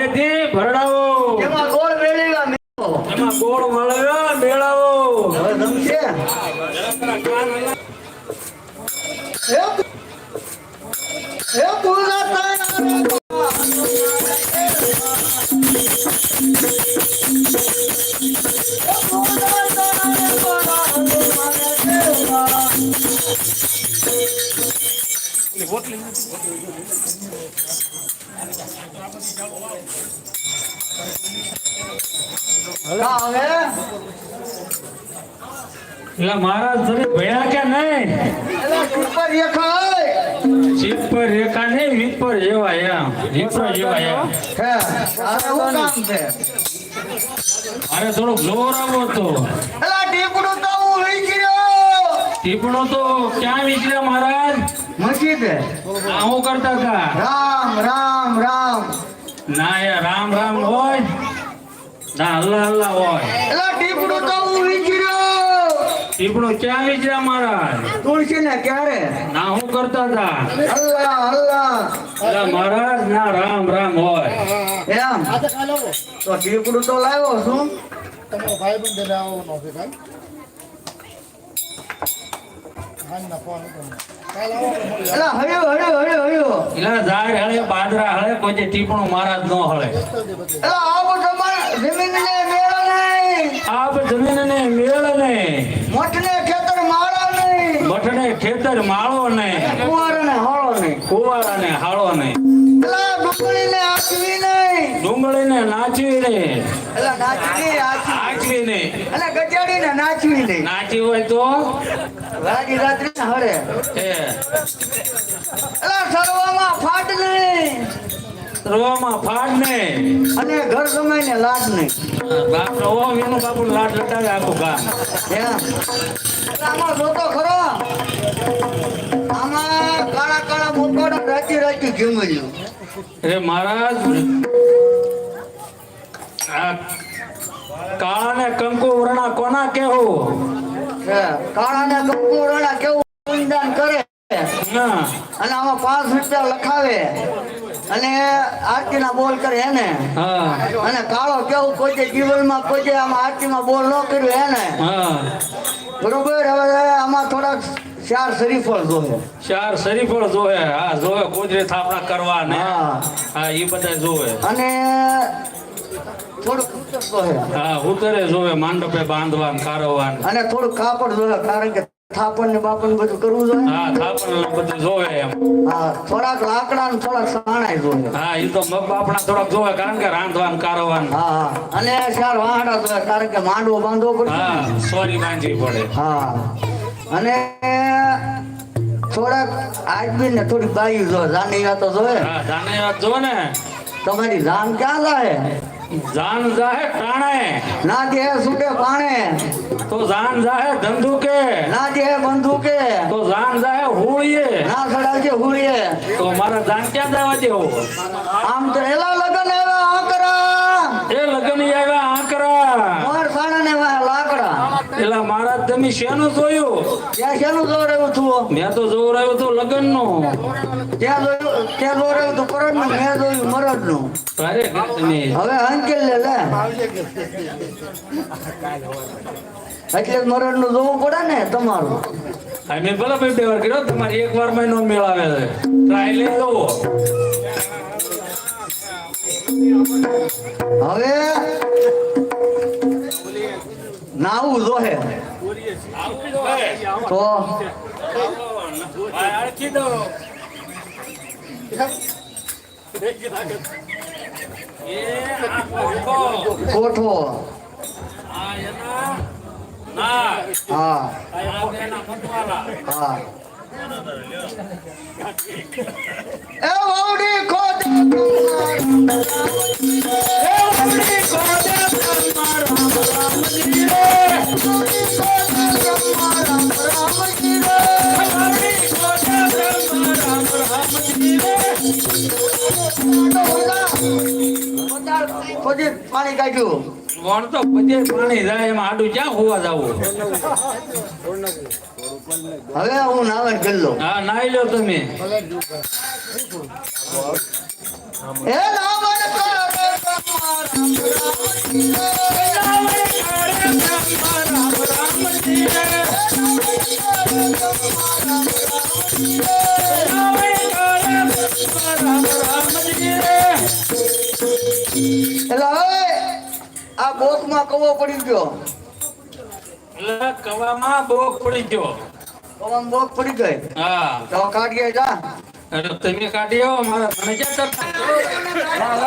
વાડેથી ભરડાવો એમાં ગોળ મેળવ્યા મેળવો. એમાં ગોળ મળ્યો મેળાવો હવે ગમશે હે? પૂરા તારા એટલે મહારાજ તમે ભણ્યા કે નહીં? ચીપ પર રેખા નહીં વિપર જેવા એમ. વિપર જેવા એમ. હે આ શું કામ છે? ટીપણો તો ક્યાં વિચર્યા મહારાજ? મસ્જિદે. આ હું કરતા હતા. રામ રામ રામ. ના એ રામ રામ હોય. ના અલ્લાહ અલ્લાહ હોય. એટલે ટીપણો તો હું લઈ ટીપણો ક્યાં વિચર્યા મહારાજ? તુલસી ને ક્યારે? ના હું કરતા હતા. અલ્લાહ અલ્લાહ એટલે મહારાજ ના રામ રામ હોય. એમ. તો ટીપડું તો લાવ્યો છું તમારો ભાઈ બંધ આવો નો છે ભાઈ ખેતર માળા નહીં. બઠને ખેતર માળો ને કુંવાર ને હળો નહીં. કુવાડા ને હાળો ને ડુંગળી ને આચવી નહીં. ડુંગળી ને નાચવી ને એલા નાચવી આચવી આચવી ને અને ગજાડી ને નાચવી નહીં નાચી હોય તો? રાજી રાત્રિ ને હરે. એ. એલા સર્વમાં ફાટ નહીં. રોવામાં ફાટ નહીં. અને ઘર સમય ને લાડ નહીં. બાપ એનું બાપુ લાડ લટાવે આખું ગામ. એટલે આમાં જોતો ખરો. આમાં કાળા કાળા મોકોડા રાજી રાજી ઘીમલ્યું એ મહારાજ કાળા ને કંકુ વર્ણા કોના કેવું કાળા ને કંકુરણા કેવું? પૂજદાન કરે. અને આમાં પાંચ રૂપિયા લખાવે. અને આરતીના બોલ કરે એને. અને કાળો કેવું? કોઈ જીવનમાં કોઈ આમાં આરતીમાં બોલ ન કર્યું એને. બરોબર? હવે આમાં થોડાક ચાર શરીફળ જોવે. ચાર શરીફળ જોવે. હા જોવે કોજરે થાપણા કરવા ને હા એ બધા જોવે. અને થોડુંક હા ઉતરે જોવે માંડપે બાંધવા કારવવા અને થોડુંક કાપડ જોવે કારણ કે થાપણ ને બાપણ બધું કરવું જોઈએ. હા થાપણ બધું જોવે એમ. હા થોડાક લાકડા ને થોડાક સાણાય જોવે. હા એ તો મગ બાપણા થોડાક જોવે કારણ કે રાંધવા ને હા હા. અને ચાર વાહડા જોવે કારણ કે માંડવો બાંધવો પડશે હા સોરી બાંધવી પડે. હા. અને થોડાક આદમી ને થોડીક બાઈ જો જાની તો જોવે. હા જાને વાત જો ને. તમારી જાન ક્યાં જાય? જાન જાહે ટાણે. ના દે સુટે પાણે. તો જાન જાહે ધંધુકે. ના દે બંધુકે. તો જાન જાહે હોળીએ. ના સડાજે હોળીએ. તો મારા જાન ક્યાં જવા દેવો? આમ તો એલા લગન એવા આકરા એ લગન આવ્યા આકરા મોર સાણા ને વાહ લાકડા એલા મારા તમે શેનું જોયું? ત્યાં શેનું જોરેવું છું? મેં તો જોર આવ્યું તો લગનનું ત્યાં જોયું ત્યાં જોરેવું તું પરતનું મેં જોયું મરદનું અરે તમે. હવે અંકેલ લે લે. એટલે મરદનું જોવું પડે ને તમારું. અમે ભલે ભાઈ બે વાર કર્યો તમારે એક વાર મહિનો મેળાવે છે. ટ્રાય લઈ લો હવે નાવું જોહે. તો અડકી દો એ આખો ઊભો. કોઠો પાણી કાઢ્યું કોણ તો બધે પાણી જાય એમાં આડું ક્યાં હોવા જવું હવે હું નાવન ગલ્લો હા નાઈ લો તમે એટલે હવે આ બોકમાં કવો પડી ગયો? એટલે કવામાં બોક પડી ગયો. કવામાં બોક પડી ગઈ? હા. તો કાઢીએ જા. એટલે તમે કાઢી આવો મારે મને ક્યાં કરતા